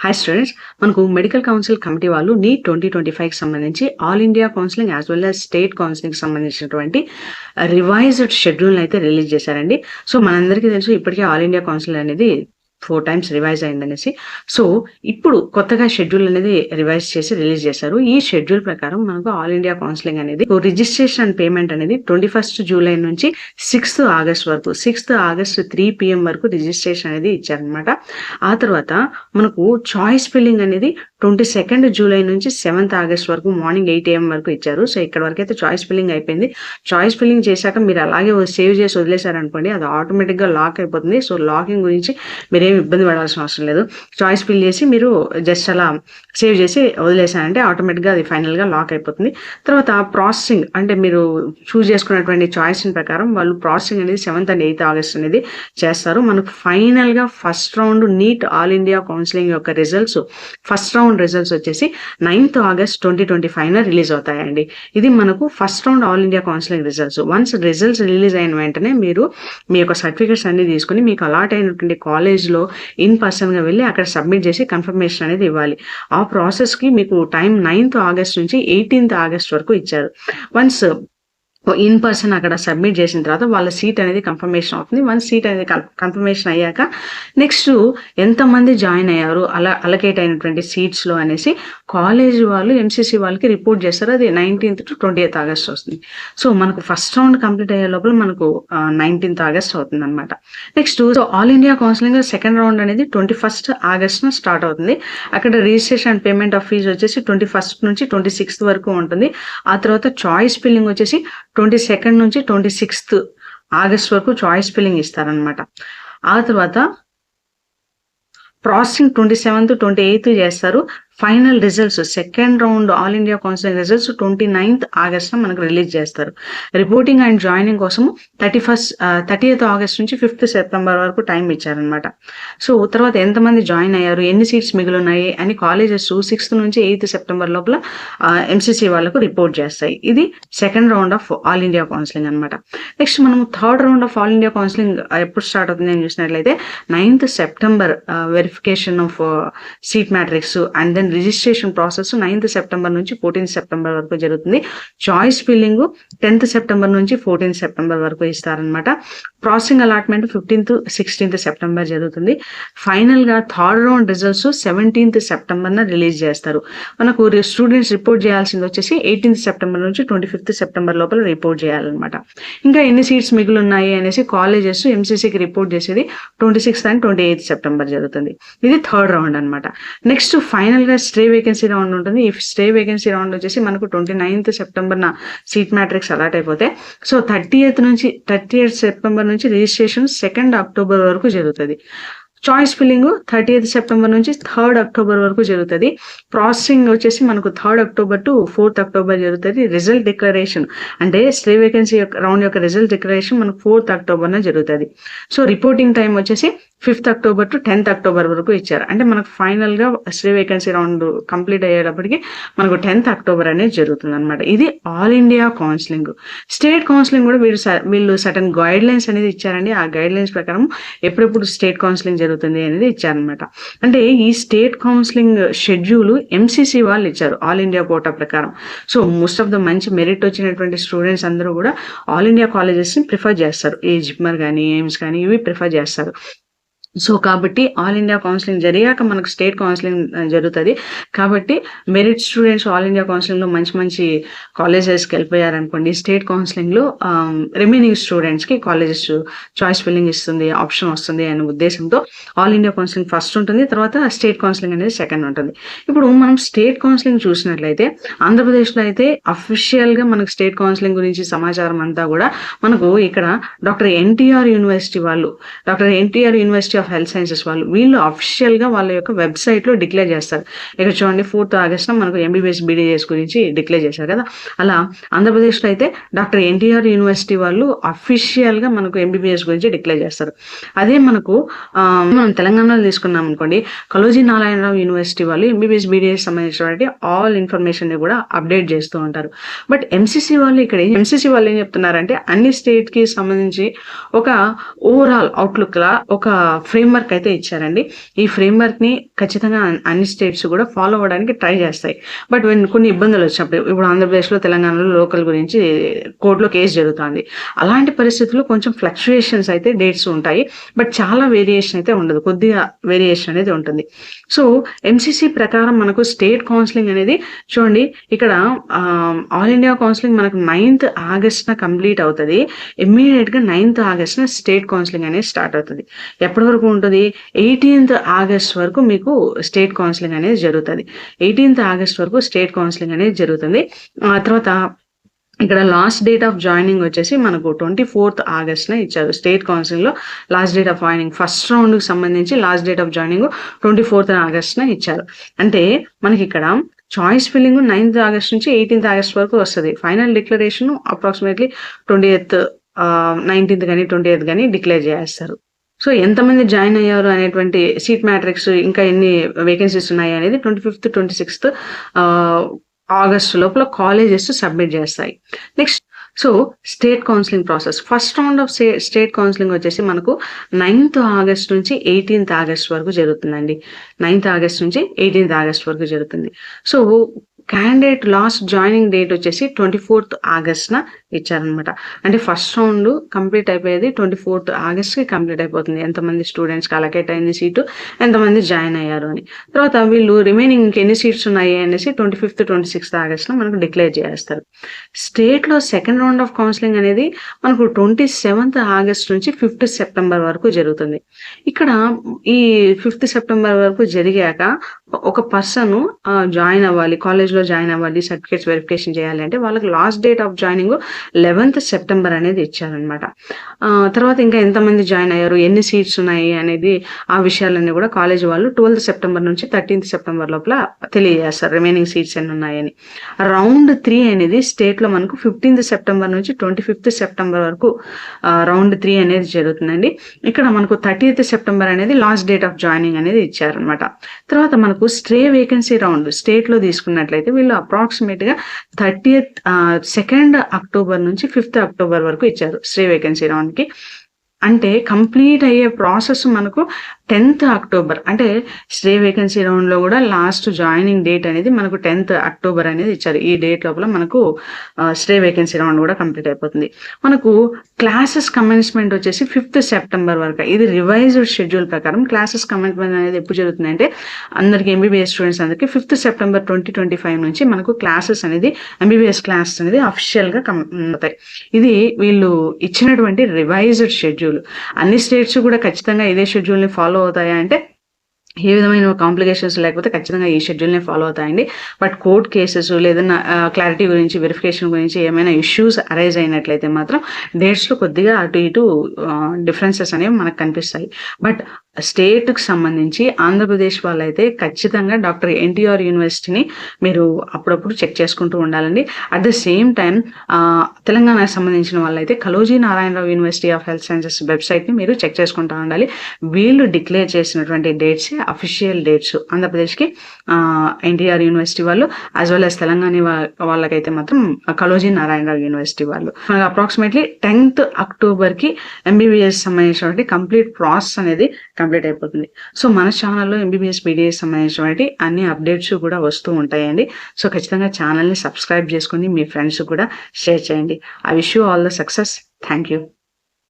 Hi students మనకు medical council committee వాళ్ళు నీ ట్వంటీ ట్వంటీ ఫైవ్కి సంబంధించి all India counselling as well as state counselling సంబంధించినటువంటి uh, రివైజ్డ్ షెడ్యూల్ అయితే రిలీజ్ చేశారండి. సో మనందరికీ తెలుసు ఇప్పటికే ఆల్ ఇండియా కౌన్సిల్ అనేది ఫోర్ టైమ్స్ రివైజ్ అయిందనేసి. సో ఇప్పుడు కొత్తగా షెడ్యూల్ అనేది రివైజ్ చేసి రిలీజ్ చేశారు. ఈ షెడ్యూల్ ప్రకారం మనకు ఆల్ ఇండియా కౌన్సిలింగ్ అనేది రిజిస్ట్రేషన్ అండ్ పేమెంట్ అనేది ట్వంటీ ఫస్ట్ జూలై నుంచి సిక్స్త్ ఆగస్ట్ వరకు సిక్స్త్ ఆగస్ట్ త్రీ పిఎం వరకు రిజిస్ట్రేషన్ అనేది ఇచ్చారనమాట ఆ తర్వాత మనకు చాయిస్ ఫిల్లింగ్ అనేది ట్వంటీ సెకండ్ జూలై నుంచి సెవెంత్ ఆగస్ట్ వరకు మార్నింగ్ ఎయిట్ ఏఎం వరకు ఇచ్చారు. సో ఇక్కడ వరకు అయితే చాయిస్ ఫిల్లింగ్ అయిపోయింది. చాయిస్ ఫిల్లింగ్ చేశాక మీరు అలాగే సేవ్ చేసి వదిలేశారనుకోండి అది ఆటోమేటిక్గా లాక్ అయిపోతుంది. సో లాకింగ్ గురించి మీరు ఏమి ఇబ్బంది పడాల్సిన అవసరం లేదు. చాయిస్ ఫిల్ చేసి మీరు జస్ట్ అలా సేవ్ చేసి వదిలేసానంటే ఆటోమేటిక్గా అది ఫైనల్గా లాక్ అయిపోతుంది. తర్వాత ప్రాసెసింగ్ అంటే మీరు చూస్ చేసుకున్నటువంటి చాయిస్ ప్రకారం వాళ్ళు ప్రాసెసింగ్ అనేది సెవెంత్ అండ్ ఎయిత్ ఆగస్ట్ అనేది చేస్తారు. మనకు ఫైనల్గా first round NEET all India counselling యొక్క రిజల్ట్స్ ఫస్ట్ రౌండ్ రిజల్ట్స్ వచ్చేసి నైన్త్ ఆగస్ట్ ట్వంటీ ట్వంటీ ఫైవ్న రిలీజ్ అవుతాయండి. ఇది మనకు first round all India counselling results once results release అయిన వెంటనే మీరు మీ యొక్క సర్టిఫికేట్స్ అన్ని తీసుకుని మీకు అలాట్ అయినటువంటి కాలేజ్లో ఇన్ పర్సన్గా వెళ్ళి అక్కడ సబ్మిట్ చేసి కన్ఫర్మేషన్ అనేది ఇవ్వాలి. ఆ ప్రాసెస్కి మీకు టైం నైన్త్ ఆగస్ట్ నుంచి ఎయిటీన్త్ ఆగస్ట్ వరకు ఇచ్చారు. వన్స్ ఇన్ పర్సన్ అక్కడ సబ్మిట్ చేసిన తర్వాత వాళ్ళ సీట్ అనేది కన్ఫర్మేషన్ అవుతుంది. వన్ సీట్ అనేది కన్ఫర్మేషన్ అయ్యాక నెక్స్ట్ ఎంతమంది జాయిన్ అయ్యారు అలా అలకేట్ అయినటువంటి సీట్స్లో అనేసి కాలేజ్ వాళ్ళు ఎంసీసీ వాళ్ళకి రిపోర్ట్ చేస్తారు. అది nineteenth to twenty eighth August వస్తుంది. సో మనకు ఫస్ట్ రౌండ్ కంప్లీట్ అయ్యే లోపల మనకు నైన్టీన్త్ ఆగస్ట్ అవుతుంది అనమాట next so all India counselling second round అనేది ట్వంటీ ఫస్ట్ ఆగస్ట్ స్టార్ట్ అవుతుంది. అక్కడ registration and payment of fee వచ్చేసి ట్వంటీ ఫస్ట్ నుంచి ట్వంటీ సిక్స్త్ వరకు ఉంటుంది. ఆ తర్వాత చాయిస్ ఫిల్లింగ్ వచ్చేసి ట్వంటీ సెకండ్ నుంచి ట్వంటీ సిక్స్త్ ఆగస్ట్ వరకు చాయిస్ ఫిల్లింగ్ ఇస్తారనమాట ఆ తర్వాత processing twenty seventh twenty eighth చేస్తారు. Final results second round all India counselling results twenty ninth August మనకు రిలీజ్ చేస్తారు. రిపోర్టింగ్ అండ్ జాయినింగ్ కోసం thirty first thirty eighth August నుంచి ఫిఫ్త్ సెప్టెంబర్ వరకు టైం ఇచ్చారనమాట సో తర్వాత ఎంతమంది జాయిన్ అయ్యారు ఎన్ని సీట్స్ మిగిలినాయి అని కాలేజెస్ సిక్స్త్ నుంచి ఎయిత్ సెప్టెంబర్ లోపల ఎంసీసీ వాళ్ళకు రిపోర్ట్ చేస్తాయి. ఇది second round of all India counselling అనమాట నెక్స్ట్ మనం third round of all India counselling ఎప్పుడు స్టార్ట్ అవుతుంది అని చూసినట్లయితే ninth September verification of seat matrix and then registration process ninth September నుంచి ఫోర్టీన్త్ సెప్టెంబర్ వరకు జరుగుతుంది. చాయిస్ ఫిల్లింగ్ టెన్త్ సెప్టెంబర్ నుంచి ఫోర్టీన్త్ సెప్టెంబర్ వరకు ఇస్తారనమాట processing allotment fifteenth sixteenth September జరుగుతుంది. ఫైనల్గా third round results seventeenth September న రిలీజ్ చేస్తారు. మనకు స్టూడెంట్స్ రిపోర్ట్ చేయాల్సింది వచ్చేసి ఎయిటీన్త్ సెప్టెంబర్ నుంచి ట్వంటీ ఫిఫ్త్ సెప్టెంబర్ లోపల రిపోర్ట్ చేయాలన్నమాట. ఇంకా ఎన్ని సీట్స్ మిగిలి ఉన్నాయి అనేసి కాలేజెస్ ఎంసీసీకి రిపోర్ట్ చేసేది twenty sixth and twenty eighth September జరుగుతుంది. ఇది థర్డ్ రౌండ్ అనమాట నెక్స్ట్ ఫైనల్గా స్టే వేకెన్సీ రౌండ్ ఉంటుంది. ఈ స్టే వేకెన్సీ రౌండ్ వచ్చేసి మనకు ట్వంటీ నైన్త్ సెప్టెంబర్న సీట్ మ్యాట్రిక్స్ అలాట్ అయిపోతే సో థర్టీ ఎయిత్ నుంచి థర్టీ ఎయిత్ సెప్టెంబర్ నుంచి రిజిస్ట్రేషన్ సెకండ్ అక్టోబర్ వరకు జరుగుతుంది. Choice filling thirty eighth September నుంచి థర్డ్ అక్టోబర్ వరకు జరుగుతుంది. ప్రాసెసింగ్ వచ్చేసి మనకు third October to fourth October జరుగుతుంది. రిజల్ట్ డిక్లరేషన్ అంటే స్టే వేకెన్సీ రౌండ్ యొక్క రిజల్ట్ డిక్లరేషన్ మనకు ఫోర్త్ అక్టోబర్న జరుగుతుంది. సో రిపోర్టింగ్ టైం వచ్చేసి fifth October to tenth October వరకు ఇచ్చారు. అంటే మనకు ఫైనల్గా వేకెన్సీ రౌండ్ కంప్లీట్ అయ్యేటప్పటికి మనకు టెన్త్ అక్టోబర్ అనేది జరుగుతుంది అనమాట ఇది all India counselling state counselling కూడా వీళ్ళు వీళ్ళు సటన్ గైడ్ లైన్స్ అనేది ఇచ్చారండి. ఆ గైడ్ లైన్స్ ప్రకారం ఎప్పుడెప్పుడు స్టేట్ కౌన్సిలింగ్ జరుగుతుంది అనేది ఇచ్చారనమాట అంటే ఈ స్టేట్ కౌన్సిలింగ్ షెడ్యూల్ ఎంసీసీ వాళ్ళు ఇచ్చారు ఆల్ ఇండియా కోటా ప్రకారం. సో మోస్ట్ ఆఫ్ ద మంచి మెరిట్ వచ్చినటువంటి స్టూడెంట్స్ అందరూ కూడా ఆల్ ఇండియా కాలేజెస్ని ప్రిఫర్ చేస్తారు. ఏ జిప్మర్ కానీ ఎయిమ్స్ కానీ ఇవి ప్రిఫర్ చేస్తారు. సో కాబట్టి ఆల్ ఇండియా కౌన్సిలింగ్ జరిగాక మనకు స్టేట్ కౌన్సిలింగ్ జరుగుతుంది. కాబట్టి మెరిట్ స్టూడెంట్స్ ఆల్ ఇండియా కౌన్సిలింగ్లో మంచి మంచి కాలేజెస్కి వెళ్ళిపోయారనుకోండి. స్టేట్ కౌన్సిలింగ్లో రిమైనింగ్ స్టూడెంట్స్కి కాలేజెస్ చాయిస్ ఫిల్లింగ్ ఇస్తుంది ఆప్షన్ వస్తుంది అనే ఉద్దేశంతో ఆల్ ఇండియా కౌన్సిలింగ్ ఫస్ట్ ఉంటుంది తర్వాత స్టేట్ కౌన్సిలింగ్ అనేది సెకండ్ ఉంటుంది. ఇప్పుడు మనం స్టేట్ కౌన్సిలింగ్ చూసినట్లయితే ఆంధ్రప్రదేశ్లో అయితే అఫీషియల్గా మనకు స్టేట్ కౌన్సిలింగ్ గురించి సమాచారం అంతా కూడా మనకు ఇక్కడ డాక్టర్ ఎన్టీఆర్ యూనివర్సిటీ వాళ్ళు doctor NTR university of health sciences వాళ్ళు వీళ్ళు అఫీషియల్గా వాళ్ళ యొక్క వెబ్సైట్లో డిక్లేర్ చేస్తారు. ఇక్కడ చూడండి ఫోర్త్ ఆగస్ట్ మనకు ఎంబీబీఎస్ బీడీఎస్ గురించి డిక్లేర్ చేశారు కదా. అలా ఆంధ్రప్రదేశ్లో అయితే డాక్టర్ ఎన్టీఆర్ యూనివర్సిటీ వాళ్ళు అఫీషియల్గా మనకు ఎంబీబీఎస్ గురించి డిక్లేర్ చేస్తారు. అదే మనకు మనం తెలంగాణలో తీసుకున్నాం అనుకోండి కలోజీ నారాయణరావు యూనివర్సిటీ వాళ్ళు ఎంబీబీఎస్ బీడీఎస్ సంబంధించినటువంటి ఆల్ ఇన్ఫర్మేషన్ని కూడా అప్డేట్ చేస్తూ ఉంటారు. బట్ ఎంసీసీ వాళ్ళు ఇక్కడ ఎంసీసీ వాళ్ళు ఏం చెప్తున్నారంటే అన్ని స్టేట్కి సంబంధించి ఒక ఓవరాల్ అవుట్లుక్ లా ఒక ఫ్రేమ్వర్క్ అయితే ఇచ్చారండి. ఈ ఫ్రేమ్వర్క్ని ఖచ్చితంగా అన్ని స్టేట్స్ కూడా ఫాలో అవ్వడానికి ట్రై చేస్తాయి. బట్ కొన్ని ఇబ్బందులు వచ్చినప్పుడు ఇప్పుడు ఆంధ్రప్రదేశ్లో తెలంగాణలో లోకల్ గురించి కోర్టులో కేసు జరుగుతుంది. అలాంటి పరిస్థితుల్లో కొంచెం ఫ్లక్చుయేషన్స్ అయితే డేట్స్ ఉంటాయి. బట్ చాలా వేరియేషన్ అయితే ఉండదు. కొద్దిగా వేరియేషన్ అనేది ఉంటుంది. సో ఎంసీసీ ప్రకారం మనకు స్టేట్ కౌన్సిలింగ్ అనేది చూడండి ఇక్కడ ఆల్ ఇండియా కౌన్సిలింగ్ మనకు నైన్త్ ఆగస్ట్న కంప్లీట్ అవుతుంది. ఇమ్మీడియట్గా నైన్త్ ఆగస్ట్న స్టేట్ కౌన్సిలింగ్ అనేది స్టార్ట్ అవుతుంది. ఎప్పటి వరకు ఉంటుంది ఎయిటీన్త్ ఆగస్ట్ వరకు మీకు స్టేట్ కౌన్సిలింగ్ అనేది జరుగుతుంది. ఎయిటీన్త్ ఆగస్ట్ వరకు స్టేట్ కౌన్సిలింగ్ అనేది జరుగుతుంది. ఆ తర్వాత ఇక్కడ లాస్ట్ డేట్ ఆఫ్ జాయినింగ్ వచ్చేసి మనకు ట్వంటీ ఫోర్త్ ఆగస్ట్న ఇచ్చారు. స్టేట్ కౌన్సిలింగ్లో last date of joining first రౌండ్కి సంబంధించి last date of joining twenty fourth ఆగస్ట్న ఇచ్చారు. అంటే మనకి ఇక్కడ చాయిస్ ఫిల్లింగ్ నైన్త్ ఆగస్ట్ నుంచి ఎయిటీన్త్ ఆగస్ట్ వరకు వస్తుంది. Final declaration approximately twenty eighth nineteenth కానీ ట్వంటీ ఎయిత్ కానీ డిక్లేర్ చేస్తారు సో ఎంతమంది జాయిన్ అయ్యారు అనేటువంటి సీట్ మ్యాట్రిక్స్ ఇంకా ఎన్ని వేకెన్సీస్ ఉన్నాయి అనేది twenty fifth twenty sixth August లోపల కాలేజెస్ సబ్మిట్ చేస్తాయి. Next so state counselling process first round of state counselling వచ్చేసి మనకు నైన్త్ ఆగస్ట్ నుంచి ఎయిటీన్త్ ఆగస్ట్ వరకు జరుగుతుందండి. నైన్త్ ఆగస్ట్ నుంచి ఎయిటీన్త్ ఆగస్ట్ వరకు జరుగుతుంది. So candidate last joining date వచ్చేసి ట్వంటీ ఫోర్త్ ఆగస్ట్న ఇచ్చారనమాట అంటే ఫస్ట్ రౌండ్ కంప్లీట్ అయిపోయేది ట్వంటీ ఫోర్త్ ఆగస్ట్కి కంప్లీట్ అయిపోతుంది. ఎంతమంది స్టూడెంట్స్కి అలకేట్ అయింది సీటు ఎంతమంది జాయిన్ అయ్యారు అని. తర్వాత వీళ్ళు రిమైనింగ్ ఇంకెన్ని సీట్స్ ఉన్నాయి అనేసి ట్వంటీ ఫిఫ్త్ ట్వంటీ సిక్స్త్ ఆగస్ట్లో మనకు డిక్లేర్ చేస్తారు. స్టేట్లో సెకండ్ రౌండ్ ఆఫ్ కౌన్సిలింగ్ అనేది మనకు ట్వంటీ సెవెంత్ ఆగస్ట్ నుంచి ఫిఫ్త్ సెప్టెంబర్ వరకు జరుగుతుంది. ఇక్కడ ఈ ఫిఫ్త్ సెప్టెంబర్ వరకు జరిగాక ఒక పర్సన్ జాయిన్ అవ్వాలి కాలేజ్లో జాయిన్ అవ్వాలి సర్టిఫికేట్స్ వెరిఫికేషన్ చేయాలి అంటే వాళ్ళకి last date of joining eleventh September అనేది ఇచ్చారనమాట తర్వాత ఇంకా ఎంతమంది జాయిన్ అయ్యారు ఎన్ని సీట్స్ ఉన్నాయి అనేది ఆ విషయాలన్నీ కూడా కాలేజ్ వాళ్ళు ట్వెల్త్ సెప్టెంబర్ నుంచి థర్టీన్త్ సెప్టెంబర్ లోపల తెలియజేస్తారు రిమైనింగ్ సీట్స్ ఎన్ని ఉన్నాయని. రౌండ్ త్రీ అనేది స్టేట్లో మనకు ఫిఫ్టీన్త్ సెప్టెంబర్ నుంచి ట్వంటీ ఫిఫ్త్ సెప్టెంబర్ వరకు రౌండ్ త్రీ అనేది జరుగుతుందండి. ఇక్కడ మనకు థర్టీత్ సెప్టెంబర్ అనేది లాస్ట్ డేట్ ఆఫ్ జాయినింగ్ అనేది ఇచ్చారనమాట తర్వాత మనకు స్ట్రే వేకెన్సీ రౌండ్ స్టేట్లో తీసుకున్నట్లయితే వీళ్ళు అప్రాక్సిమేట్గా థర్టీ సెకండ్ అక్టోబర్ నుంచి ఫిఫ్త్ అక్టోబర్ వరకు ఇచ్చారు. శ్రీ వేకెన్సీ రౌండ్కి అంటే కంప్లీట్ అయ్యే ప్రాసెస్ మనకు టెన్త్ అక్టోబర్. అంటే స్టే వేకెన్సీ రౌండ్లో కూడా లాస్ట్ జాయినింగ్ డేట్ అనేది మనకు టెన్త్ అక్టోబర్ అనేది ఇచ్చారు. ఈ డేట్ లోపల మనకు స్టే వేకెన్సీ రౌండ్ కూడా కంప్లీట్ అయిపోతుంది. మనకు క్లాసెస్ కమెన్స్మెంట్ వచ్చేసి ఫిఫ్త్ సెప్టెంబర్ వరకు. ఇది రివైజ్డ్ షెడ్యూల్ ప్రకారం క్లాసెస్ కమెన్స్మెంట్ అనేది ఎప్పుడు జరుగుతుంది అంటే అందరికి ఎంబీబీఎస్ స్టూడెంట్స్ అందరికి fifth September twenty twenty five నుంచి మనకు క్లాసెస్ అనేది ఎంబీబీఎస్ క్లాస్ అనేది అఫిషియల్ కమ్ అవుతాయి ఇది వీళ్ళు ఇచ్చినటువంటి రివైజ్డ్ షెడ్యూల్. అన్ని స్టేట్స్ కూడా ఖచ్చితంగా ఇదే షెడ్యూల్ని ఫాలో అవుతాయా అంటే ఏ విధమైన కాంప్లికేషన్స్ లేకపోతే ఖచ్చితంగా ఈ షెడ్యూల్నే ఫాలో అవుతాయండి. బట్ కోర్ట్ కేసెస్ లేదన్నా క్లారిటీ గురించి వెరిఫికేషన్ గురించి ఏమైనా ఇష్యూస్ అరైజ్ అయినట్లయితే మాత్రం డేట్స్లో కొద్దిగా అటు ఇటు డిఫరెన్సెస్ అనేవి మనకు కనిపిస్తాయి. బట్ స్టేట్కి సంబంధించి ఆంధ్రప్రదేశ్ వాళ్ళైతే ఖచ్చితంగా డాక్టర్ ఎన్టీఆర్ యూనివర్సిటీని మీరు అప్పుడప్పుడు చెక్ చేసుకుంటూ ఉండాలండి. అట్ ద సేమ్ టైం తెలంగాణకు సంబంధించిన వాళ్ళైతే Kaloji Narayana Rao university of health sciences వెబ్సైట్ని మీరు చెక్ చేసుకుంటూ ఉండాలి. వీళ్ళు డిక్లేర్ చేసినటువంటి డేట్స్ అఫీషియల్ డేట్స్ ఆంధ్రప్రదేశ్కి ఎన్టీఆర్ యూనివర్సిటీ వాళ్ళు యాజ్ వెల్ యాజ్ తెలంగాణ వాళ్ళకైతే మాత్రం కలోజీ నారాయణరావు యూనివర్సిటీ వాళ్ళు. మనకు అప్రాక్సిమేట్లీ టెన్త్ అక్టోబర్కి ఎంబీబీఎస్ సంబంధించినటువంటి కంప్లీట్ ప్రాసెస్ అనేది కంప్లీట్ అయిపోతుంది. సో మన ఛానల్లో ఎంబీబీఎస్ బీడీఎస్ సంబంధించినటువంటి అన్ని అప్డేట్స్ కూడా వస్తూ ఉంటాయండి. సో ఖచ్చితంగా ఛానల్ని సబ్స్క్రైబ్ చేసుకుని మీ ఫ్రెండ్స్ కూడా షేర్ చేయండి. I wish you all the success thank you